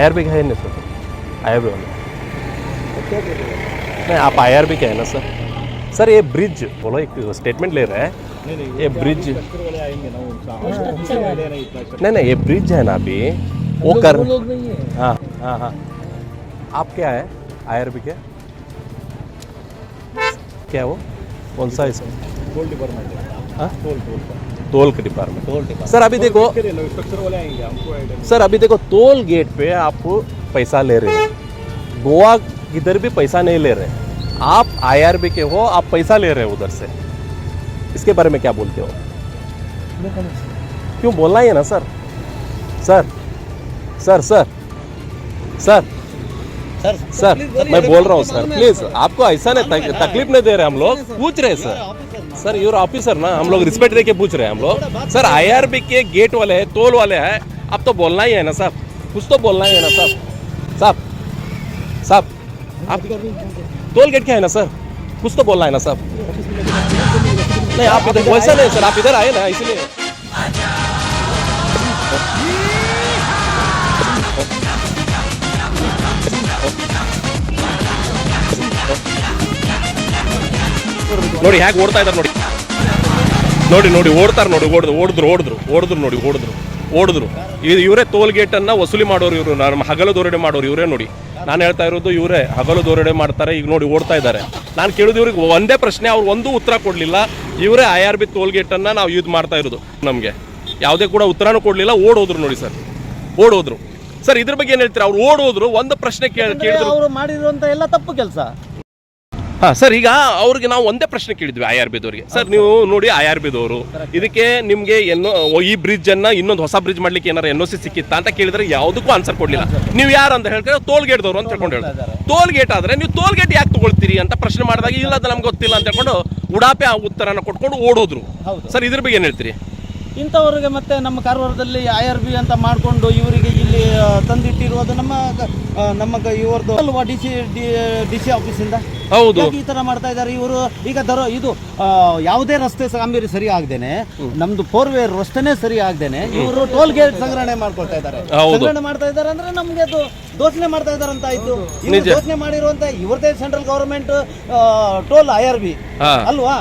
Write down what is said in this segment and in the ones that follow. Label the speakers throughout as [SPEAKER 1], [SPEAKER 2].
[SPEAKER 1] I R B है नहीं sir. I R B वाले नहीं आप आई आर बी का है ना सर। सर ये ब्रिज बोलो एक स्टेटमेंट ले रहे हैं। ये ब्रिज नहीं नहीं ये ब्रिज है ना अभी। वो कर हाँ। हाँ हाँ आप क्या है? आई आर बी क्या? क्या है वो? कौन सा इसमें?
[SPEAKER 2] टोल
[SPEAKER 1] के डिपार्टमेंट सर अभी देखो सर अभी देखो टोल गेट पे आप पैसा ले रहे हो। गोवा इधर भी पैसा नहीं ले रहे। आप आईआरबी के हो आप पैसा ले रहे हो उधर से। इसके बारे में क्या बोलते हो? क्यों बोलना ही है ना sir? Sir sir sir sir
[SPEAKER 2] sir
[SPEAKER 1] sir मैं बोल रहा हूँ सर प्लीज़ आपको ऐसा नहीं तकलीफ़ नहीं दे रहे हम लोग पूछ रहे सर। सर यूर ऑफिसर ना हम लोग रिस्पेक्ट देके पूछ रहे हैं हम लोग सर आईआरबी के गेट वाले हैं टोल वाले हैं अब तो बोलना ही है ना साहब कुछ तो बोलना ही है ना साहब साहब साहब आप टोल गेट क्या है ना सर कुछ तो बोलना है ना साहब नहीं आप इधर वैसा नहीं सर आप इधर आए ना इसलिए ನೋಡಿ ಹೇಗೆ ಓಡ್ತಾ ಇದ್ದಾರೆ ನೋಡಿ ನೋಡಿ ನೋಡಿ ಓಡ್ತಾರೆ ನೋಡಿ ಓಡಿದ್ರು ಓಡಿದ್ರು ಓಡಿದ್ರು ಓಡಿದ್ರು ನೋಡಿ ಓಡಿದ್ರು ಓಡಿದ್ರು. ಇದು ಇವರೇ ಟೋಲ್ ಗೇಟನ್ನು ಅನ್ನ ವಸೂಲಿ ಮಾಡೋರು ಇವರು ನಮ್ಮ ಹಗಲು ದೋರಡೆ ಮಾಡೋರು ಇವರೇ ನೋಡಿ. ನಾನು ಹೇಳ್ತಾ ಇರೋದು ಇವರೇ ಹಗಲು ದೋರಡೆ ಮಾಡ್ತಾರೆ ಈಗ ನೋಡಿ ಓಡ್ತಾ ಇದ್ದಾರೆ. ನಾನು ಕೇಳಿದ ಇವ್ರಿಗೆ ಒಂದೇ ಪ್ರಶ್ನೆ ಅವ್ರು ಒಂದು ಉತ್ತರ ಕೊಡಲಿಲ್ಲ. ಇವರೇ ಐ ಆರ್ ಬಿ ಟೋಲ್ ಗೇಟನ್ನು ಅನ್ನ ನಾವು ಯೂಸ್ ಮಾಡ್ತಾ ಇರೋದು ನಮಗೆ. ಯಾವುದೇ ಕೂಡ ಉತ್ತರನೂ ಕೊಡಲಿಲ್ಲ ಓಡೋದ್ರು ನೋಡಿ ಸರ್. ಓಡೋದ್ರು. ಸರ್ ಇದ್ರ ಬಗ್ಗೆ ಏನು ಹೇಳ್ತೀರಾ? ಅವ್ರು ಓಡೋದ್ರು ಒಂದು ಪ್ರಶ್ನೆ ಕೇಳಿ ಕೇಳಿದ್ರು.
[SPEAKER 3] ಅವರು ಮಾಡಿರುವಂತ ಎಲ್ಲ ತಪ್ಪು ಕೆಲಸ.
[SPEAKER 1] ಹಾ ಸರ್ ಈಗ ಅವ್ರಿಗೆ ನಾವು ಒಂದೇ ಪ್ರಶ್ನೆ ಕೇಳಿದ್ವಿ ಐ ಆರ್ ಬಿದವರಿಗೆ ಸರ್ ನೀವು ನೋಡಿ ಐ ಆರ್ ಬಿದವರು ಇದಕ್ಕೆ ನಿಮ್ಗೆ ಎನ್ನೋ ಈ ಬ್ರಿಡ್ಜ್ ಅನ್ನ ಇನ್ನೊಂದು ಹೊಸ ಬ್ರಿಡ್ಜ್ ಮಾಡ್ಲಿಕ್ಕೆ ಏನಾರ ಎನ್ ಒ ಸಿ ಸಿಕ್ಕಿತ್ತಾ ಅಂತ ಕೇಳಿದ್ರೆ ಯಾವುದಕ್ಕೂ ಆನ್ಸರ್ ಕೊಡ್ಲಿಲ್ಲ. ನೀವು ಯಾರು ಅಂತ ಹೇಳ್ತಾರೆ ಟೋಲ್ ಗೇಟ್ದವರು ಅಂತ ಹೇಳ್ಕೊಂಡು ಹೇಳ್ತಾರೆ. ಟೋಲ್ ಗೇಟ್ ಆದ್ರೆ ನೀವು ಟೋಲ್ ಗೇಟ್ ಯಾಕೆ ತಗೊಳ್ತೀರಿ ಅಂತ ಪ್ರಶ್ನೆ ಮಾಡಿದಾಗ ಇಲ್ಲ ಅದು ನಮ್ಗೆ ಗೊತ್ತಿಲ್ಲ ಅಂತ ಹೇಳ್ಕೊಂಡು ಉಡಾಪೆ ಆ ಉತ್ತರನ ಕೊಟ್ಕೊಂಡು ಓಡೋದ್ರು. ಸರ್ ಇದ್ರ ಬಗ್ಗೆ ಏನ್ ಹೇಳ್ತೀರಿ?
[SPEAKER 3] ಇಂಥವ್ರಿಗೆ ಮತ್ತೆ ನಮ್ಮ ಕಾರವಾರದಲ್ಲಿ ಐ ಆರ್ ಬಿ ಅಂತ ಮಾಡಿಕೊಂಡು ಇವರಿಗೆ ಇಲ್ಲಿ ತಂದಿಟ್ಟಿರುವುದು ನಮ್ಮ ನಮ್ಮ ಇವ್ರದ್ದು ಅಲ್ವಾ ಡಿ ಸಿ ಡಿ ಸಿ ಆಫೀಸಿಂದ
[SPEAKER 1] ಹೌದು.
[SPEAKER 3] ಈ ತರ ಮಾಡ್ತಾ ಇದ್ದಾರೆ ಇವರು? ಈಗ ದರ ಇದು ಯಾವುದೇ ರಸ್ತೆ ಕಾಮಗಾರಿ ಸರಿ ಆಗ್ದೇನೆ ನಮ್ದು ಫೋರ್ ವೇ ರಸ್ತೆನೇ ಸರಿ ಆಗ್ದೇನೆ ಇವರು ಟೋಲ್ ಗೇಟ್ ಸಂಗ್ರಹಣೆ ಮಾಡ್ಕೊಳ್ತಾ ಇದ್ದಾರೆ. ಸಂಗ್ರಹಣೆ ಮಾಡ್ತಾ ಇದ್ದಾರೆ ಅಂದ್ರೆ ನಮ್ಗೆ ಅದು ದೋಷಣೆ ಮಾಡ್ತಾ ಇದ್ದಾರೆ ಅಂತ ಆಯ್ತು. ದೋಷಣೆ ಮಾಡಿರುವಂತ ಇವ್ರದೇ central government toll I R
[SPEAKER 1] B
[SPEAKER 3] ಅಲ್ವಾ?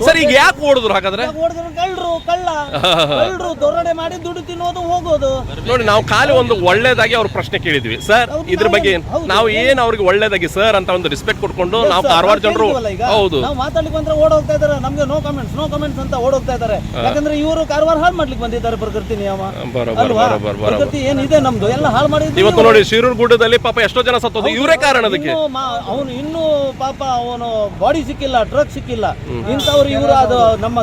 [SPEAKER 1] ಸರ್ ಈಗ ಯಾಕೆ ಓಡಿದ್ರು ಹಾಗಾದ್ರೆ?
[SPEAKER 3] ಹೊಡೆದ್ರು ಕಳ್ಳರು ಕಳ್ಳ. ಕಳ್ಳರು ದೊರಡೆ ಮಾಡಿ ದುಡ್ಡು ತಿನ್ನೋದು ಹೋಗೋದು.
[SPEAKER 1] ನೋಡಿ ನಾವು ಖಾಲಿ ಒಂದು ಒಳ್ಳೇದಾಗಿ ಅವ್ರ ಪ್ರಶ್ನೆ ಕೇಳಿದ್ವಿ. ಸರ್ ಇದ್ರ ಬಗ್ಗೆ ಏನ್- ನಾವು ಏನ್ ಅವ್ರಿಗೆ ಒಳ್ಳೇದಾಗಿ ಸರ್ ಅಂತ ಒಂದು ರೆಸ್ಪೆಕ್ಟ್ ಕೊಟ್ಕೊಂಡು ನಾವು ಕಾರವಾರ ಜನರು
[SPEAKER 3] ಕೇಳಿದ್ವಲ್ಲ ಈಗ,
[SPEAKER 1] ಹೌದು.
[SPEAKER 3] ನಾವು ಮಾತಾಡ್ಲಿಕ್ಕೆ ಬಂದ್ರೆ ಓಡ್ ಹೋಗ್ತಾ ಇದಾರೆ ನಮ್ಗೆ ನೋ ಕಮೆಂಟ್ಸ್ ನೋ ಕಮೆಂಟ್ಸ್ ಅಂತ ಓಡ್ ಹೋಗ್ತಾ ಇದಾರೆ ಯಾಕಂದ್ರೆ ಇವರು ಕಾರವಾರ ಹಾಳು ಮಾಡ್ಲಿಕ್ಕೆ ಬಂದಿದ್ದಾರೆ ಪ್ರಕೃತಿ ನಿಯಮ
[SPEAKER 1] ಬರೋಬರ್
[SPEAKER 3] ಅಲ್ವಾ?
[SPEAKER 1] ಬರೋಬರ್ ಬರೋಬರ್.
[SPEAKER 3] ಪ್ರಕೃತಿ ಏನಿದೆ ನಮ್ದು? ಎಲ್ಲ ಹಾಳು ಮಾಡಿದ್ದು
[SPEAKER 1] ಇವತ್ತು ನೋಡಿ ಶಿರೂರ್ ಗುಡ್ಡದಲ್ಲಿ ಪಾಪ ಎಷ್ಟೋ ಜನ ಸತ್ತೋದು ಇವರೇ ಕಾರಣ ಅದಕ್ಕೆ.
[SPEAKER 3] ಅವನು ಇನ್ನೂ ಪಾಪ ಅವನು ಬಾಡಿ ಸಿಕ್ಕಿಲ್ಲ ಡ್ರಗ್ ಸಿಕ್ಕಿಲ್ಲ. ಇಂಥವ್ರು ಇವರು ಅದು ನಮ್ಮ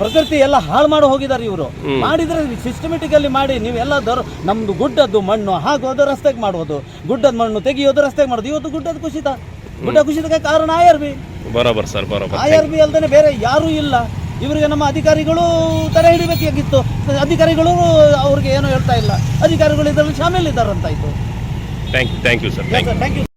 [SPEAKER 3] ಪ್ರಕೃತಿ ಎಲ್ಲ ಹಾಳು ಮಾಡಿ ಹೋಗಿದ್ದಾರೆ ಇವರು. ಮಾಡಿದ್ರೆ ಸಿಸ್ಟಮೆಟಿಕಲಿ ಮಾಡಿ ನೀವೆಲ್ಲ ದೊರ ನಮ್ದು ಗುಡ್ಡದ್ದು ಮಣ್ಣು ಹಾಕೋದು ರಸ್ತೆಗೆ ಮಾಡೋದು ಗುಡ್ಡದ ಮಣ್ಣು ತೆಗೆಯೋದು ರಸ್ತೆಗೆ ಮಾಡೋದು ಇವತ್ತು ಗುಡ್ಡದ ಕುಸಿತ. ಗುಡ್ಡ ಕುಸಿತಕ್ಕೆ ಕಾರಣ ಆಯರ್ ಆರ್ ಬಿ
[SPEAKER 1] ಬರೋಬರ್ ಸರ್ ಬರೋಬರ್.
[SPEAKER 3] ಆಯರ್ ಆರ್ ಬಿ ಅಲ್ಲದೆ ಬೇರೆ ಯಾರೂ ಇಲ್ಲ. ಇವರಿಗೆ ನಮ್ಮ ಅಧಿಕಾರಿಗಳು ತಡೆ ಹಿಡಿಬೇಕಾಗಿತ್ತು ಅಧಿಕಾರಿಗಳು ಅವ್ರಿಗೆ ಏನೂ ಹೇಳ್ತಾ ಇಲ್ಲ. ಅಧಿಕಾರಿಗಳು ಇದರಲ್ಲಿ ಶಾಮೀಲ್ ಇದ್ದಾರಂತಾಯ್ತು.
[SPEAKER 1] Thank you thank you sir
[SPEAKER 3] thank you